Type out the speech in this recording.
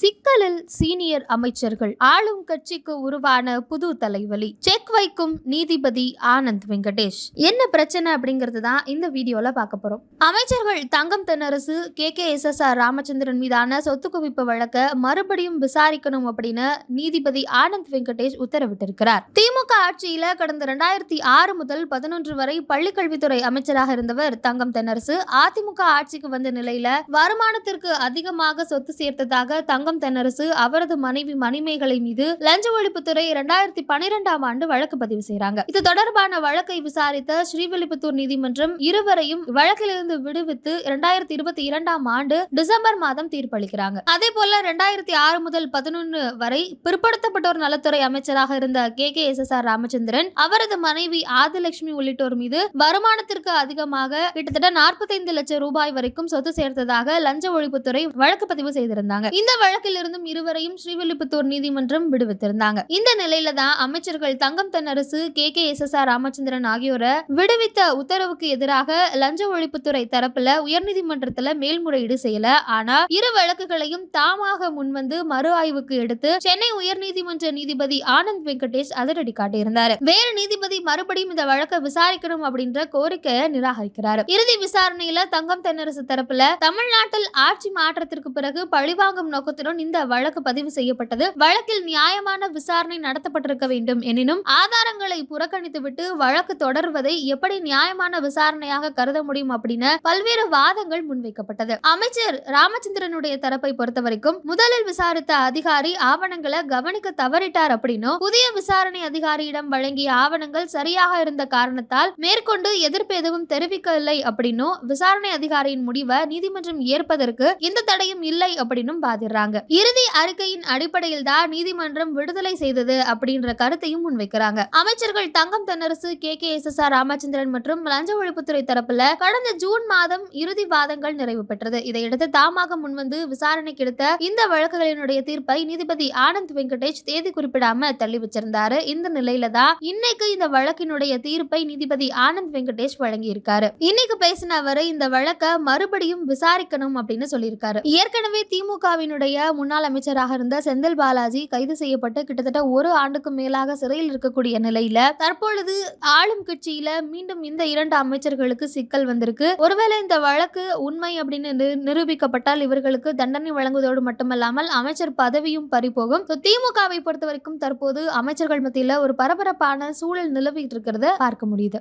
சிக்கலில் சீனியர் அமைச்சர்கள் ஆளும் கட்சிக்கு உருவான புது தலைவலி. செக் வைக்கும் நீதிபதி ஆனந்த் வெங்கடேஷ். என்ன பிரச்சனை அப்படிங்கிறது தான் இந்த வீடியோல பார்க்க போறோம். அமைச்சர்கள் Thangam Thennarasu K. K. S. S. R. Ramachandran மீதான சொத்து குவிப்பு வழக்க மறுபடியும் விசாரிக்கணும் அப்படின்னு நீதிபதி ஆனந்த் வெங்கடேஷ் உத்தரவிட்டிருக்கிறார். திமுக ஆட்சியில கடந்த ரெண்டாயிரத்தி ஆறு முதல் பதினொன்று வரை பள்ளிக்கல்வித்துறை அமைச்சராக இருந்தவர் தங்கம் தென்னரசு அதிமுக ஆட்சிக்கு வந்த நிலையில வருமானத்திற்கு அதிகமாக சொத்து சேர்த்ததாக தங்க தங்கம் தென்னரசு அவரது மனைவி மணிமேகலை மீது லஞ்ச ஒழிப்புத்துறை இரண்டாயிரத்தி பனிரெண்டாம் ஆண்டு வழக்கு பதிவு செய்றாங்க. இது தொடர்பான வழக்கை விசாரித்த ஸ்ரீவில்லிபுத்தூர் நீதிமன்றம் இருவரையும் வழக்கிலிருந்து விடுவித்து இரண்டாயிரத்தி இருபத்தி இரண்டாம் ஆண்டு டிசம்பர் மாதம் தீர்ப்பளிக்கிறாங்க. அதே போல இரண்டாயிரத்தி ஆறு முதல் பதினொன்று வரை பிற்படுத்தப்பட்டோர் நலத்துறை அமைச்சராக இருந்த K. K. S. S. R. Ramachandran அவரது மனைவி ஆதிலட்சுமி உள்ளிட்டோர் மீது வருமானத்திற்கு அதிகமாக கிட்டத்தட்ட நாற்பத்தைந்து லட்சம் ரூபாய் வரைக்கும் சொத்து சேர்த்ததாக லஞ்ச ஒழிப்புத்துறை வழக்கு பதிவு செய்திருந்தாங்க. இந்த வழக்கிலிருந்தும் இருவரையும் ஸ்ரீவில்லிபுத்தூர் நீதிமன்றம் விடுவித்திருந்தாங்க. இந்த நிலையில தான் அமைச்சர்கள் Thangam Thennarasu K. K. S. S. R. Ramachandran ஆகியோரை விடுவித்த உத்தரவுக்கு எதிராக லஞ்ச ஒழிப்புத்துறை தரப்புல உயர்நீதிமன்றத்துல மேல்முறையீடு செய்யல. ஆனா இரு வழக்குகளையும் தாமாக முன்வந்து மறு ஆய்வுக்கு எடுத்து சென்னை உயர்நீதிமன்ற நீதிபதி ஆனந்த் வெங்கடேஷ் அதிரடி காட்டியிருந்தாரு. வேறு நீதிபதி மறுபடியும் இந்த வழக்கை விசாரிக்கணும் அப்படின்ற கோரிக்கையை நிராகரிக்கிறார். இறுதி விசாரணையில தங்கம் தென்னரசு தரப்புல தமிழ்நாட்டில் ஆட்சி மாற்றத்திற்கு பிறகு பழிவாங்கும் நோக்கத்தில் நோக்கத்துடன் இந்த வழக்கு பதிவு செய்யப்பட்டது. வழக்கில் நியாயமான விசாரணை நடத்தப்பட்டிருக்க வேண்டும் எனினும் ஆதாரங்களை புறக்கணித்துவிட்டு வழக்கு தொடர்வதை எப்படி நியாயமான விசாரணையாக கருத முடியும் அப்படின்னு பல்வேறு வாதங்கள் முன்வைக்கப்பட்டது. அமைச்சர் ராமச்சந்திரனுடைய தரப்பை பொறுத்த வரைக்கும் முதலில் விசாரித்த அதிகாரி ஆவணங்களை கவனிக்க தவறிட்டார் அப்படின்னும் புதிய விசாரணை அதிகாரியிடம் வழங்கிய ஆவணங்கள் சரியாக இருந்த காரணத்தால் மேற்கொண்டு எதிர்ப்பு எதுவும் தெரிவிக்கவில்லை அப்படின்னும் விசாரணை அதிகாரியின் முடிவை நீதிமன்றம் ஏற்பதற்கு எந்த தடையும் இல்லை அப்படின்னும் பாதிடுறாங்க இறுதி அறிக்கையின் அடிப்படையில் தான் நீதிமன்றம் விடுதலை செய்தது அப்படின்ற கருத்தையும் முன்வைக்கிறாங்க. அமைச்சர்கள் Thangam Thennarasu K. K. S. S. R. Ramachandran மற்றும் லஞ்ச ஒழிப்புத்துறை தரப்புல கடந்த ஜூன் மாதம் இறுதி வாதங்கள் நிறைவு பெற்றது. இதையடுத்து தாமாக முன்வந்து விசாரணைக்கு எடுத்த இந்த வழக்குகளினுடைய தீர்ப்பை நீதிபதி ஆனந்த் வெங்கடேஷ் தேதி குறிப்பிடாம தள்ளி வச்சிருந்தாரு. இந்த நிலையில தான் இன்னைக்கு இந்த வழக்கினுடைய தீர்ப்பை நீதிபதி ஆனந்த் வெங்கடேஷ் வழங்கி இருக்காரு இன்னைக்கு பேசின அவரு இந்த வழக்கை மறுபடியும் விசாரிக்கணும் அப்படின்னு சொல்லியிருக்காரு. ஏற்கனவே திமுகவினுடைய முன்னாள் அமைச்சராக இருந்த செந்தில் பாலாஜி கைது செய்யப்பட்டு கிட்டத்தட்ட ஒரு ஆண்டுக்கு மேலாக சிறையில் இருக்கக்கூடிய நிலையில தற்பொழுது ஆளும் கட்சியில மீண்டும் இந்த இரண்டு அமைச்சர்களுக்கு சிக்கல் வந்திருக்கு. ஒருவேளை இந்த வழக்கு உண்மை அப்படின்னு நி- நிரூபிக்கப்பட்டால் இவர்களுக்கு தண்டனை வழங்குவதோடு மட்டுமல்லாமல் அமைச்சர் பதவியும் பறிபோகும். திமுகவை பொறுத்த வரைக்கும் தற்போது அமைச்சர்கள் மத்தியில ஒரு பரபரப்பான சூழல் நிலவிட்டு இருக்கிறத பார்க்க முடியுது.